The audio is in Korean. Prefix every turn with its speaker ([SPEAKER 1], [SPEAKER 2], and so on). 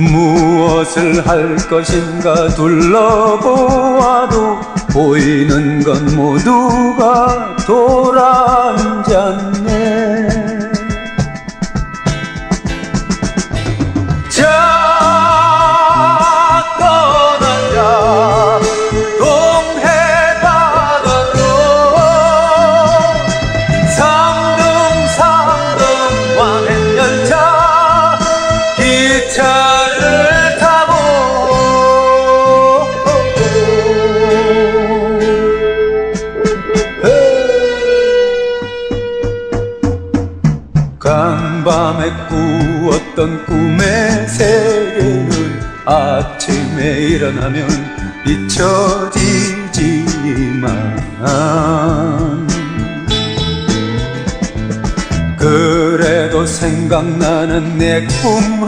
[SPEAKER 1] 무엇을 할 것인가 둘러보아도 보이는 건 모두가 돌아앉았네 간밤에 꾸었던 꿈의 세계는 아침에 일어나면 잊혀지지만 그래도 생각나는 내 꿈